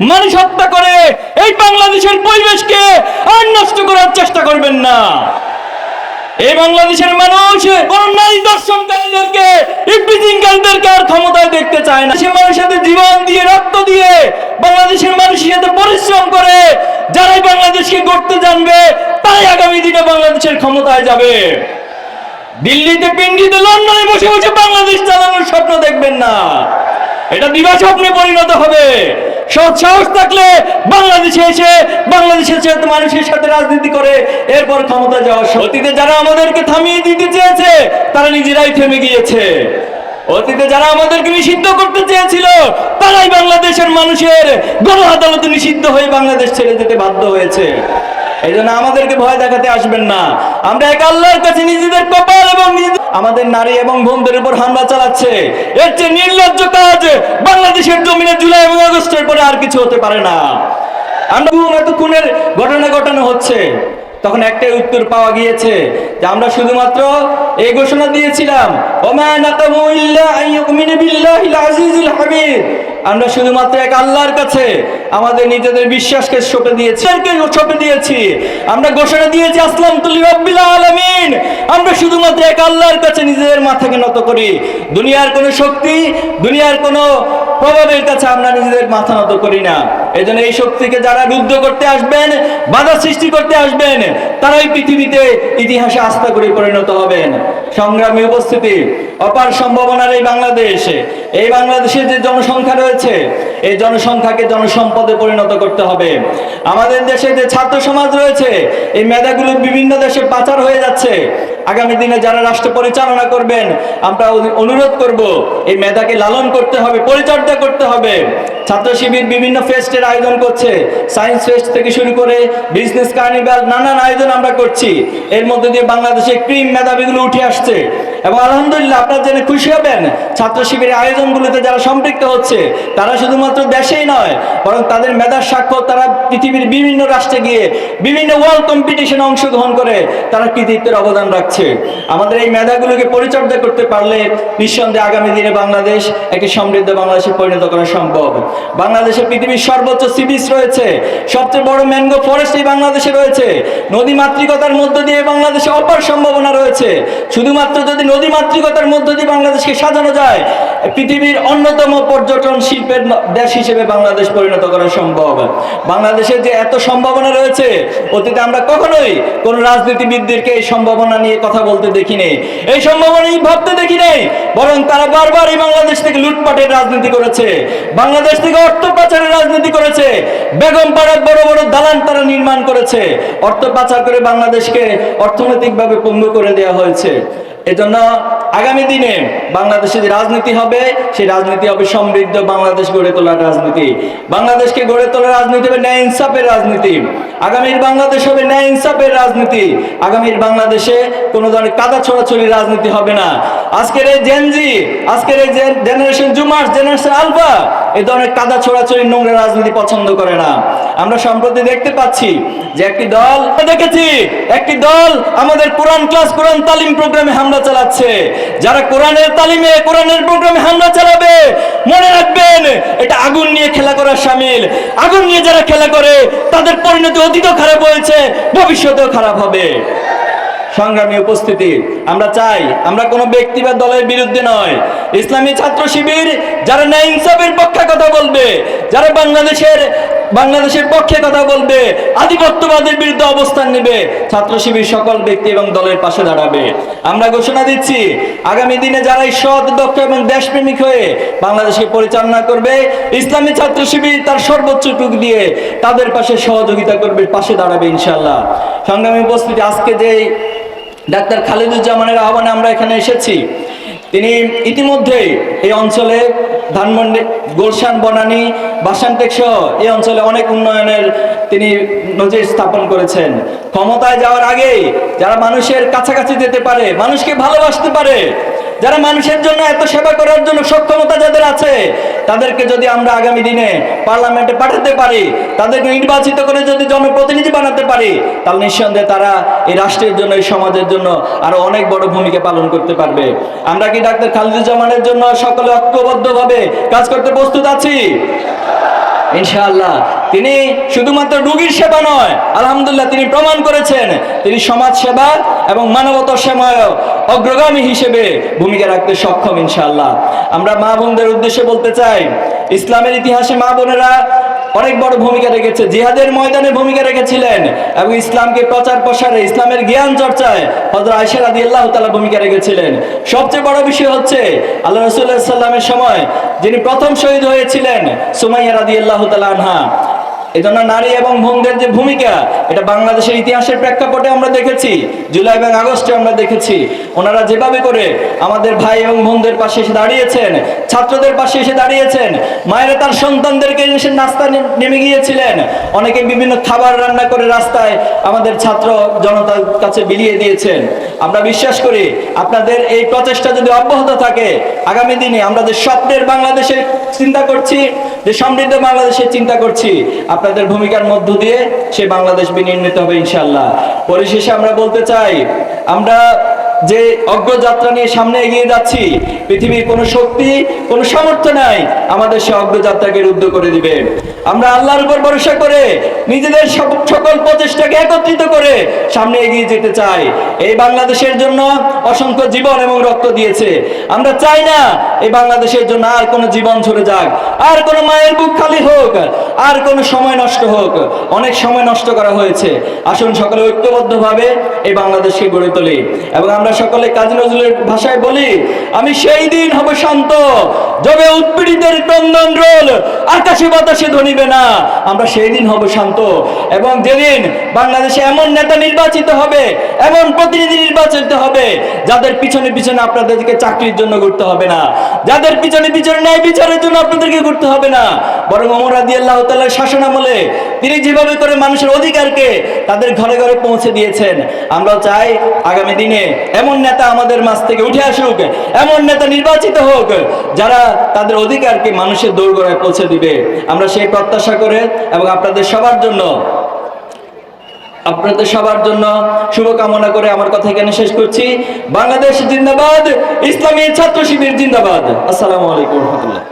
মানুষ হত্যা করে, এই বাংলাদেশের পরিবেশকে আর নষ্ট করার চেষ্টা করবেন না। এই বাংলাদেশের মানুষ নারী দর্শনকারীদেরকে ইফটিজিংকারীদেরকে আর ক্ষমতায় দেখতে চায় না। সে মানুষের সাথে জীবন দিয়ে, রক্ত দিয়ে বাংলাদেশের মানুষের সাথে পরিশ্রম করে যারাই বাংলাদেশকে গড়তে জানবে, তারাই আগামী দিনে বাংলাদেশের ক্ষমতায় যাবে। দিল্লিতে, পিন্ডিতে, লন্ডনে বসে বসে বাংলাদেশ চালানোর স্বপ্ন দেখবেন না। এটা দিবা স্বপ্নে পরিণত হবে। সৎ সাহস থাকলে বাংলাদেশে এসে, বাংলাদেশের সাথে মানুষের সাথে রাজনীতি করে, এরপর ক্ষমতা যাওয়া অতীতে যারা আমাদেরকে থামিয়ে দিতে চেয়েছে, তারা নিজেরাই থেমে গিয়েছে। অতীতে যারা আমাদেরকে নিষিদ্ধ করতে চেয়েছিল, তারাই বাংলাদেশের মানুষের গণ আদালতে নিষিদ্ধ হয়ে বাংলাদেশ ছেড়ে যেতে বাধ্য হয়েছে। এই জন্য আমাদেরকে ভয় দেখাতে আসবেন না। আমরা এক আল্লাহর কাছে নিজেদের কপাল এবং নিজেদের- আমাদের নারী এবং বোনদের উপর হামলা চালাচ্ছে। এর চেয়ে নির্লজ্জ কাজ বাংলাদেশের জমিনে জুলাই এবং আগস্টের পরে আর কিছু হতে পারে না। আমরা এত খুনের ঘটনা ঘটানো হচ্ছে। তখন একটাই উত্তর পাওয়া গিয়েছে যে আমরা শুধুমাত্র এই ঘোষণা দিয়েছিলাম আমরা শুধুমাত্র এক আল্লাহর কাছে আমাদের নিজেদের বিশ্বাসকে সঁপে দিয়েছি সঁপে দিয়েছি। আমরা ঘোষণা দিয়েছি আসলাম তুলি রব্বিল আলামিন। আমরা শুধুমাত্র এক আল্লাহর কাছে নিজেদের মাথাকে নত করি। দুনিয়ার কোনো শক্তি, দুনিয়ার কোনো প্রভাবের কাছে আমরা নিজেদের মাথা নত করি না। এই জন্য এই শক্তিকে যারা রুদ্ধ করতে আসবেন, বাধা সৃষ্টি করতে আসবেন, তারাই পৃথিবীতে ইতিহাসে আস্থা করে পরিণত হবেন। সংগ্রামী উপস্থিতি, অপার সম্ভাবনার এই বাংলাদেশ, এই বাংলাদেশের যে জনসংখ্যা রয়েছে, এই জনসংখ্যাকে জনসম্পদে পরিণত করতে হবে। আমাদের দেশে যে ছাত্র সমাজ রয়েছে, এই মেধাগুলো বিভিন্ন দেশে পাচার হয়ে যাচ্ছে। আগামী দিনে যারা রাষ্ট্র পরিচালনা করবেন, আমরা অনুরোধ করব, এই মেধাকে লালন করতে হবে, পরিচর্যা করতে হবে। ছাত্র শিবির বিভিন্ন ফেস্টের আয়োজন করছে। সায়েন্স ফেস্ট থেকে শুরু করে বিজনেস কার্নিভাল, নানান আয়োজন আমরা করছি। এর মধ্যে দিয়ে বাংলাদেশে ক্রিম মেধাবীগুলো উঠে আসছে। এবং আলহামদুলিল্লাহ আপনারা জেনে খুশি হবেন, ছাত্র শিবিরের আয়োজনগুলোতে যারা সম্পৃক্ত হচ্ছে, তারা শুধুমাত্র দেশেই নয়, বরং তাদের মেধার সাক্ষ্য তারা পৃথিবীর বিভিন্ন রাষ্ট্রে গিয়ে বিভিন্ন ওয়ার্ল্ড কম্পিটিশনে অংশগ্রহণ করে তারা কৃতিত্বের অবদান রাখছে। আমাদের এই মেধাগুলোকে পরিচর্যা করতে পারলে নিঃসন্দেহে আগামী দিনে বাংলাদেশ একটি সমৃদ্ধ বাংলাদেশে পরিণত করা সম্ভব। বাংলাদেশে পৃথিবীর সর্বোচ্চ সি বিচ রয়েছে, সবচেয়ে বড় ম্যানগ্রোভ ফরেস্ট এই বাংলাদেশে রয়েছে, নদী মাতৃকতার মধ্য দিয়ে বাংলাদেশে অপার সম্ভাবনা রয়েছে। শুধুমাত্র যদি নদী মাতৃকতার মধ্য দিয়ে বাংলাদেশকে সাজানো যায়, পৃথিবীর অন্যতম পর্যটন শিল্পের দেশ হিসেবে বাংলাদেশ পরিণত করা সম্ভব। বাংলাদেশের যে এত সম্ভাবনা রয়েছে, অতীতে আমরা কখনোই কোন রাজনীতিবিদদেরকে এই সম্ভাবনা নিয়ে কথা বলতে দেখিনি। এই সম্ভাবনা ভাবতে দেখি নাই বরং তারা বারবার এই বাংলাদেশ থেকে লুটপাটের রাজনীতি করেছে, বাংলাদেশ থেকে অর্থ পাচারের রাজনীতি করেছে। বেগম পাড়ার বড় বড় দালান তারা নির্মাণ করেছে। অর্থ পাচার করে বাংলাদেশকে অর্থনৈতিকভাবে পঙ্গু করে দেওয়া হয়েছে। এজন্য আগামী দিনে বাংলাদেশে যে রাজনীতি হবে, সেই রাজনীতি হবে সমৃদ্ধ বাংলাদেশ গড়ে তোলার রাজনীতি। বাংলাদেশকে গড়ে তোলার রাজনীতি হবে ন্যায় ইনসাফের রাজনীতি। আগামীর বাংলাদেশ হবে ন্যায় ইনসাফের রাজনীতি। আগামীর বাংলাদেশে কোনো ধরনের কাদা ছড়াছড়ি রাজনীতি হবে না। আজকের এই জেনজি আজকের এই জেনারেশন জুমার্স জেনারেশন আলফা এই ধরনের কাদা ছড়াছড়ি নোংরা রাজনীতি পছন্দ করে না। আমরা সম্প্রতি দেখতে পাচ্ছি যে একটি দল দেখেছি একটি দল আমাদের কোরআন ক্লাস, কোরআন তালিম প্রোগ্রামে হামলা চালাচ্ছে। যারা কোরআনের তালিমে, কোরআনের প্রোগ্রামে হামলা চালাবে, মনে রাখবেন, এটা আগুন নিয়ে খেলা করার সামিল। আগুন নিয়ে যারা খেলা করে, তাদের পরিণতি অতীতও খারাপ হয়েছে, ভবিষ্যতেও খারাপ হবে। সংগ্রামী উপস্থিতি, আমরা চাই, আমরা কোনো ব্যক্তি বা দলের বিরুদ্ধে নয়। ইসলামী ছাত্র শিবির, যারা ন্যায় ইনসাফের পক্ষে কথা বলবে, যারা বাংলাদেশের বাংলাদেশের পক্ষে কথা বলবে, আধিপত্যবাদের বিরুদ্ধে অবস্থান নেবে, ছাত্র শিবির সকল ব্যক্তি এবং দলের পাশে দাঁড়াবে। আমরা ঘোষণা দিচ্ছি, আগামী দিনে যারাই সৎ, দক্ষ এবং দেশপ্রেমিক হয়ে বাংলাদেশকে পরিচালনা করবে, ইসলামী ছাত্র শিবির তার সর্বোচ্চ টুক দিয়ে তাদের পাশে সহযোগিতা করবে, পাশে দাঁড়াবে ইনশাল্লাহ সংগ্রামী উপস্থিতি, আজকে যে ডাক্তার খালিদুজ্জামানের আহ্বানে আমরা এখানে এসেছি, তিনি ইতিমধ্যেই এই অঞ্চলে ধানমন্ডি, গোলশান, বনানী বাসানটেক সহ এই অঞ্চলে অনেক উন্নয়নের তিনি নজির স্থাপন করেছেন। ক্ষমতায় যাওয়ার আগে যারা মানুষের কাছাকাছি যেতে পারে, মানুষকে ভালোবাসতে পারে, যারা মানুষের জন্য এত সেবা করার জন্য সক্ষমতা যাদের আছে তাদেরকে যদি আমরা আগামী দিনে পার্লামেন্টে পাঠাতে পারি, তাদেরকে নির্বাচিত করে যদি জনপ্রতিনিধি বানাতে পারি, তাহলে নিঃসন্দেহে তারা এই রাষ্ট্রের জন্য, এই সমাজের জন্য আরও অনেক বড় ভূমিকা পালন করতে পারবে। আমরা কি ডাক্তার খালিদুজ্জামানের জন্য সকলে ঐক্যবদ্ধভাবে কাজ করতে প্রস্তুত আছি? ইনশাআল্লাহ। তিনি শুধুমাত্র রুগীর সেবা নয়, আলহামদুলিল্লাহ তিনি প্রমাণ করেছেন। তিনি সমাজ সেবা এবং মানবতা সেবায় অগ্রগামী হিসেবে ভূমিকা রাখতে সক্ষম, ইনশাআল্লাহ। আমরা মা বোনদের উদ্দেশ্যে বলতে চাই, ইসলামের ইতিহাসে মা বোনেরা অনেক বড় ভূমিকা রেখেছে, জিহাদের ময়দানে ভূমিকা রেখেছিলেন এবং ইসলামকে প্রচার প্রসারে, ইসলামের জ্ঞান চর্চায় হজরত আয়সা রাদি আল্লাহ তালা ভূমিকা রেখেছিলেন। সবচেয়ে বড় বিষয় হচ্ছে, আল্লাহ রসুল্লাহ সাল্লামের সময় যিনি প্রথম শহীদ হয়েছিলেন, সুমাইয়া রাদি আল্লাহ তালা আনহা এজন্য নারী এবং বোনদের যে ভূমিকা, এটা বাংলাদেশের ইতিহাসের প্রেক্ষাপটে আমরা দেখেছি। জুলাই এবং আগস্টে আমরা দেখেছি। ওনারা যেভাবে করে আমাদের ভাই এবং বোনদের পাশে এসে দাঁড়িয়েছেন, ছাত্রদের পাশে এসে দাঁড়িয়েছেন, মায়েরা তার সন্তানদেরকে এসে নাস্তা নেমে গিয়েছিলেন। অনেকে বিভিন্ন খাবার রান্না করে রাস্তায় আমাদের ছাত্র জনতার কাছে বিলিয়ে দিয়েছেন। আমরা বিশ্বাস করি আপনাদের এই প্রচেষ্টা যদি অব্যাহত থাকে, আগামী দিনে আমরা যে স্বপ্নের বাংলাদেশের চিন্তা করছি যে সমৃদ্ধ বাংলাদেশের চিন্তা করছি, আপনাদের ভূমিকার মধ্য দিয়ে সে বাংলাদেশ বিনির্মিত হবে ইনশাল্লাহ পরিশেষে আমরা বলতে চাই, আমরা যে অগ্রযাত্রা নিয়ে সামনে এগিয়ে যাচ্ছি, পৃথিবীর কোনো শক্তি, কোনো সামর্থ্য নাই, আমাদের সে অগ্রযাত্রাকে রুদ্ধ করে দিবে। আমরা আল্লাহর উপর ভরসা করে নিজেদের সকল প্রচেষ্টাকে একত্রিত করে সামনে এগিয়ে যেতে চাই। এই বাংলাদেশের জন্য অসংখ্য জীবন এবং রক্ত দিয়েছে। আমরা চাই না এই বাংলাদেশের জন্য আর কোনো জীবন ঝরে যাক, আর কোনো মায়ের বুক খালি হোক, আর কোনো সময় নষ্ট হোক। অনেক সময় নষ্ট করা হয়েছে। আসুন সকলে ঐক্যবদ্ধভাবে এই বাংলাদেশকে গড়ে তুলি এবং আমরা সকলে কাজী নজরুলের ভাষায় বলি আমি সেই দিন হব শান্ত। যবে উৎপীড়িতের ক্রন্দন রোল, আকাশে বাতাসে ধনিবে না। আমরা সেই দিন হব শান্ত, এবং যেদিন বাংলাদেশে এমন নেতা নির্বাচিত হবে, এমন প্রতিনিধি নির্বাচিত হবে, যাদের পিছনে পিছনে আপনাদেরকে চাকরির জন্য ঘুরতে হবে না, যাদের পিছনে পিছনে ন্যায় বিচারের জন্য আপনাদেরকে ঘুরতে হবে না, বরং অমর আদি আল্লাহ তাল্লাহ শাসন আমলে তিনি যেভাবে করে মানুষের অধিকারকে তাদের ঘরে ঘরে পৌঁছে দিয়েছেন আমরা চাই আগামী দিনে এমন নেতা আমাদের মাঝ থেকে উঠে আসুক, এমন নেতা নির্বাচিত হোক, যারা তাদের অধিকারকে মানুষের দৌড়গড়ায় পৌঁছে দিবে। আমরা সেই প্রত্যাশা করে এবং আপনাদের সবার জন্য, আপনাদের সবার জন্য শুভকামনা করে আমার কথা এখানে শেষ করছি। বাংলাদেশ জিন্দাবাদ, ইসলামী ছাত্র শিবির জিন্দাবাদ। আসসালামু আলাইকুম রহমতুল্লাহ।